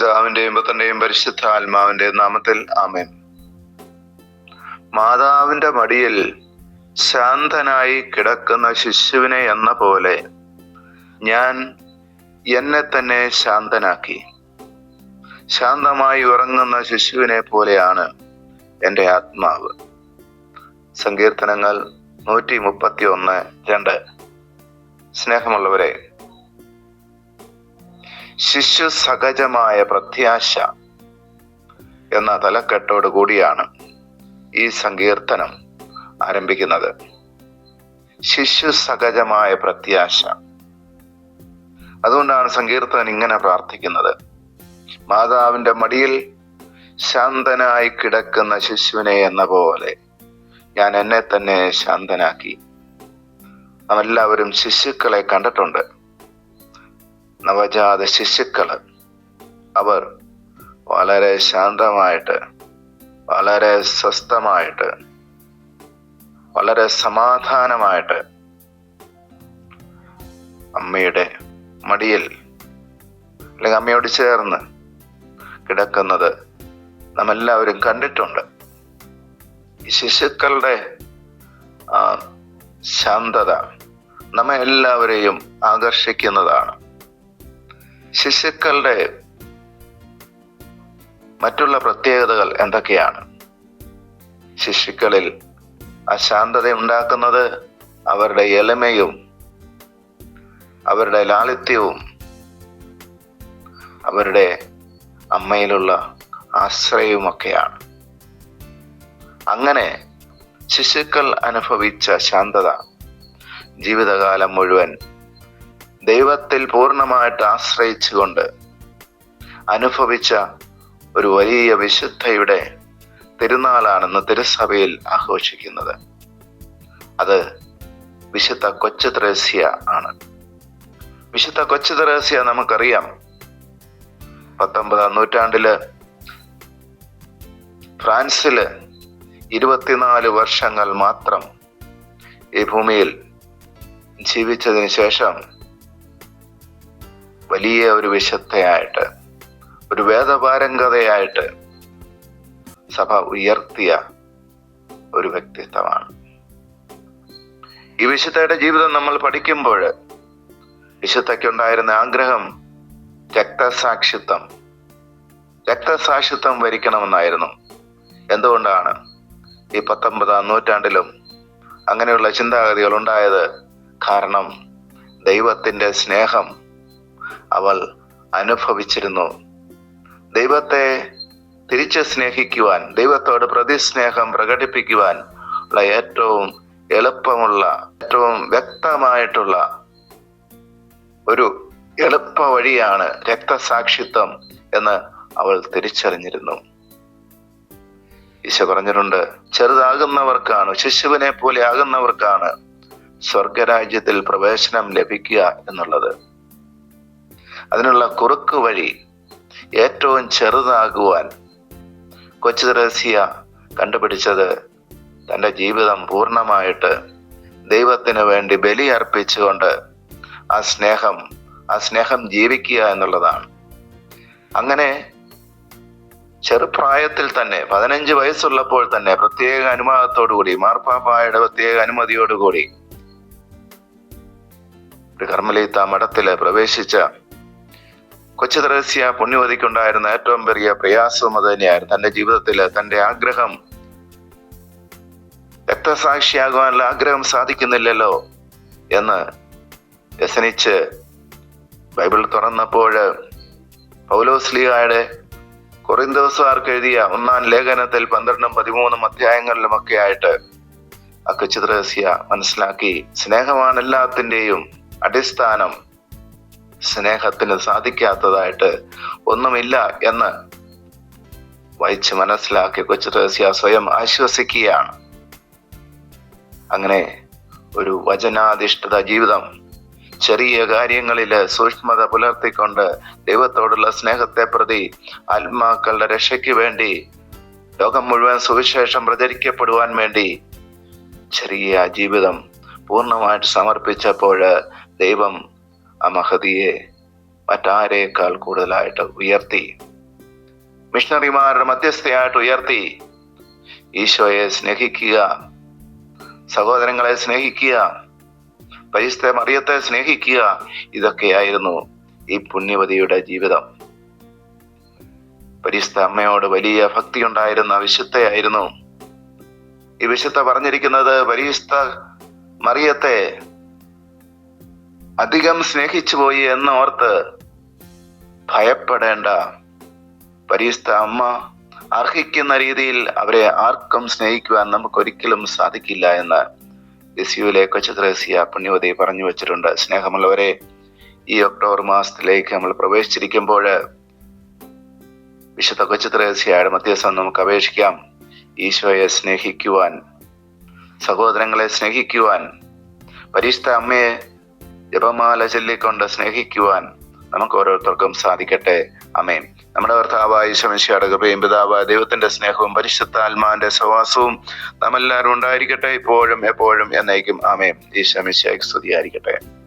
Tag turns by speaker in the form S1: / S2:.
S1: പിതാവിന്റെയും പുത്രന്റെയും പരിശുദ്ധ ആത്മാവിന്റെ നാമത്തിൽ ആമേൻ. മാതാവിന്റെ മടിയിൽ ശാന്തനായി കിടക്കുന്ന ശിശുവിനെ എന്ന പോലെ ഞാൻ എന്നെ തന്നെ ശാന്തനാക്കി. ശാന്തമായി ഉറങ്ങുന്ന ശിശുവിനെ പോലെയാണ് എന്റെ ആത്മാവ്. സങ്കീർത്തനങ്ങൾ നൂറ്റി മുപ്പത്തി ഒന്ന് രണ്ട്. സ്നേഹമുള്ളവരെ ശിശു സഹജമായ പ്രത്യാശ എന്ന തലക്കെട്ടോട് കൂടിയാണ് ഈ സങ്കീർത്തനം ആരംഭിക്കുന്നത്. ശിശു സഹജമായ പ്രത്യാശ. അതുകൊണ്ടാണ് സങ്കീർത്തനൻ ഇങ്ങനെ പ്രാർത്ഥിക്കുന്നത്. മാതാവിന്റെ മടിയിൽ ശാന്തനായി കിടക്കുന്ന ശിശുവിനെ എന്ന പോലെ ഞാൻ എന്നെ തന്നെ ശാന്തനാക്കി. നാം എല്ലാവരും ശിശുക്കളെ കണ്ടിട്ടുണ്ട്. നവജാത ശിശുക്കൾ അവർ വളരെ ശാന്തമായിട്ട് വളരെ സ്വസ്ഥമായിട്ട് വളരെ സമാധാനമായിട്ട് അമ്മയുടെ മടിയിൽ അല്ലെങ്കിൽ അമ്മയോട് ചേർന്ന് കിടക്കുന്നത് എല്ലാവരും കണ്ടിട്ടുണ്ട്. ഈ ശിശുക്കളുടെ ശാന്തത നമ്മെ എല്ലാവരെയും ആകർഷിക്കുന്നതാണ്. ശിശുക്കളുടെ മറ്റുള്ള പ്രത്യേകതകൾ എന്തൊക്കെയാണ്? ശിശുക്കളിൽ അശാന്തത ഉണ്ടാക്കുന്നത് അവരുടെ എളിമയും അവരുടെ ലാളിത്യവും അവരുടെ അമ്മയിലുള്ള ആശ്രയവുമൊക്കെയാണ്. അങ്ങനെ ശിശുക്കൾ അനുഭവിച്ച ശാന്തത ജീവിതകാലം മുഴുവൻ ദൈവത്തിൽ പൂർണമായിട്ട് ആശ്രയിച്ചുകൊണ്ട് അനുഭവിച്ച ഒരു വലിയ വിശുദ്ധയുടെ തിരുനാളാണെന്ന് തിരുസഭയിൽ ആഘോഷിക്കുന്നത്. അത് വിശുദ്ധ കൊച്ചു ത്രേസ്യ ആണ്. വിശുദ്ധ കൊച്ചു ത്രേസ്യ നമുക്കറിയാം. പത്തൊമ്പതാം നൂറ്റാണ്ടിൽ ഫ്രാൻസിൽ ഇരുപത്തിനാല് വർഷങ്ങൾ മാത്രം ഈ ഭൂമിയിൽ ജീവിച്ചതിന് ശേഷം വലിയ ഒരു വിശുദ്ധയായിട്ട് ഒരു വേദപാരംഗതയായിട്ട് സഭ ഉയർത്തിയ ഒരു വ്യക്തിത്വമാണ്. ഈ വിശുദ്ധയുടെ ജീവിതം നമ്മൾ പഠിക്കുമ്പോൾ വിശുദ്ധയ്ക്കുണ്ടായിരുന്ന ആഗ്രഹം രക്തസാക്ഷിത്വം രക്തസാക്ഷിത്വം വരിക്കണമെന്നായിരുന്നു. എന്തുകൊണ്ടാണ് ഈ പത്തൊമ്പതാം നൂറ്റാണ്ടിലും അങ്ങനെയുള്ള ചിന്താഗതികൾ ഉണ്ടായത്? കാരണം ദൈവത്തിന്റെ സ്നേഹം അവൾ അനുഭവിച്ചിരുന്നു. ദൈവത്തെ തിരിച്ച് സ്നേഹിക്കുവാൻ ദൈവത്തോട് പ്രതിസ്നേഹം പ്രകടിപ്പിക്കുവാൻ ഉള്ള ഏറ്റവും എളുപ്പമുള്ള ഏറ്റവും വ്യക്തമായിട്ടുള്ള ഒരു എളുപ്പ വഴിയാണ് രക്തസാക്ഷിത്വം എന്ന് അവൾ തിരിച്ചറിഞ്ഞിരുന്നു. ഈശോ പറഞ്ഞിട്ടുണ്ട് ചെറുതാകുന്നവർക്കാണ് ശിശുവിനെ പോലെ ആകുന്നവർക്കാണ് സ്വർഗരാജ്യത്തിൽ പ്രവേശനം ലഭിക്കുക എന്നുള്ളത്. അതിനുള്ള കുറുക്ക് വഴി ഏറ്റവും ചെറുതാകുവാൻ കൊച്ചു തെരേസ്യ കണ്ടുപിടിച്ചത് തന്റെ ജീവിതം പൂർണമായിട്ട് ദൈവത്തിന് വേണ്ടി ബലി അർപ്പിച്ചുകൊണ്ട് ആ സ്നേഹം ആ സ്നേഹം ജീവിക്കുക എന്നുള്ളതാണ്. അങ്ങനെ ചെറുപ്രായത്തിൽ തന്നെ പതിനഞ്ച് വയസ്സുള്ളപ്പോൾ തന്നെ പ്രത്യേക അനുവാദത്തോടുകൂടി മാർപ്പാപ്പായുടെ പ്രത്യേക അനുമതിയോടുകൂടി ഒരു കർമ്മലീത്ത മഠത്തിൽ പ്രവേശിച്ച കൊച്ചു തെരേസ്യ പുണ്യവതിക്കുണ്ടായിരുന്ന ഏറ്റവും വലിയ പ്രയാസം അത് തന്നെയായിരുന്നു. തന്റെ ജീവിതത്തിൽ തന്റെ ആഗ്രഹം രക്തസാക്ഷിയാകുവാനുള്ള ആഗ്രഹം സാധിക്കുന്നില്ലല്ലോ എന്ന് വ്യസനിച്ച് ബൈബിൾ തുറന്നപ്പോൾ പൗലോസ്ലിയായുടെ കൊറിന്തോസുകാർക്ക് എഴുതിയ ഒന്നാം ലേഖനത്തിൽ പന്ത്രണ്ടും പതിമൂന്നും അധ്യായങ്ങളിലും ഒക്കെ ആയിട്ട് ആ മനസ്സിലാക്കി സ്നേഹമാണ് എല്ലാത്തിന്റെയും അടിസ്ഥാനം. സ്നേഹത്തിന് സാധിക്കാത്തതായിട്ട് ഒന്നുമില്ല എന്ന് വായിച്ച് മനസ്സിലാക്കി കൊച്ചു റഹസ്യ സ്വയം ആശ്വസിക്കുകയാണ്. അങ്ങനെ ഒരു വചനാധിഷ്ഠിത ജീവിതം ചെറിയ കാര്യങ്ങളിൽ സൂക്ഷ്മത പുലർത്തിക്കൊണ്ട് ദൈവത്തോടുള്ള സ്നേഹത്തെ പ്രതി ആത്മാക്കളുടെ രക്ഷയ്ക്ക് വേണ്ടി ലോകം മുഴുവൻ സുവിശേഷം പ്രചരിക്കപ്പെടുവാൻ വേണ്ടി ചെറിയ ജീവിതം പൂർണമായിട്ട് സമർപ്പിച്ചപ്പോൾ ദൈവം ആ മഹതിയെ മറ്റാരേക്കാൾ കൂടുതലായിട്ട് ഉയർത്തി? മിഷണറിമാരുടെ മധ്യസ്ഥയായിട്ട് ഉയർത്തി? ഈശോയെ സ്നേഹിക്കുക. സഹോദരങ്ങളെ സ്നേഹിക്കുക. പരിസ്ഥ മറിയത്തെ സ്നേഹിക്കുക. ഇതൊക്കെയായിരുന്നു ഈ പുണ്യവതിയുടെ ജീവിതം. പരിസ്ഥ അമ്മയോട് വലിയ ഭക്തി ഉണ്ടായിരുന്ന വിശുദ്ധയായിരുന്നു. ഈ വിശുദ്ധ പറഞ്ഞിരിക്കുന്നത് പരിസ്ഥ മറിയത്തെ അധികം സ്നേഹിച്ചു പോയി എന്നോർത്ത് ഭയപ്പെടേണ്ട. പരിസ്ഥ അമ്മ അർഹിക്കുന്ന രീതിയിൽ അവരെ ആർക്കും സ്നേഹിക്കുവാൻ നമുക്ക് ഒരിക്കലും സാധിക്കില്ല എന്ന് ലിസിയുലെ കൊച്ചുത്രേസിയ പുണ്യവതി പറഞ്ഞു വെച്ചിട്ടുണ്ട്. സ്നേഹമുള്ളവരെ ഈ ഒക്ടോബർ മാസത്തിലേക്ക് നമ്മൾ പ്രവേശിച്ചിരിക്കുമ്പോൾ വിശുദ്ധ കൊച്ചുദ്രേസ്യയുടെ മധ്യസ്ഥം നമുക്ക് അപേക്ഷിക്കാം. ഈശോയെ സ്നേഹിക്കുവാൻ സഹോദരങ്ങളെ സ്നേഹിക്കുവാൻ പരിശുദ്ധ അമ്മയെ ജപമാല ചൊല്ലിക്കൊണ്ട് സ്നേഹിക്കുവാൻ നമുക്ക് ഓരോരുത്തർക്കും സാധിക്കട്ടെ. അമേൻ നമ്മുടെ കർത്താവായ ശമിശയുടെ കൃപയും പിതാവായ ദൈവത്തിന്റെ സ്നേഹവും പരിശുദ്ധ ആത്മാവിന്റെ സവാസവും നാമെല്ലാവരും ഉണ്ടായിരിക്കട്ടെ. ഇപ്പോഴും എപ്പോഴും എന്നേക്കും. അമേൻ ഈ ശമിശയ്ക്ക് സ്തുതിയായിരിക്കട്ടെ.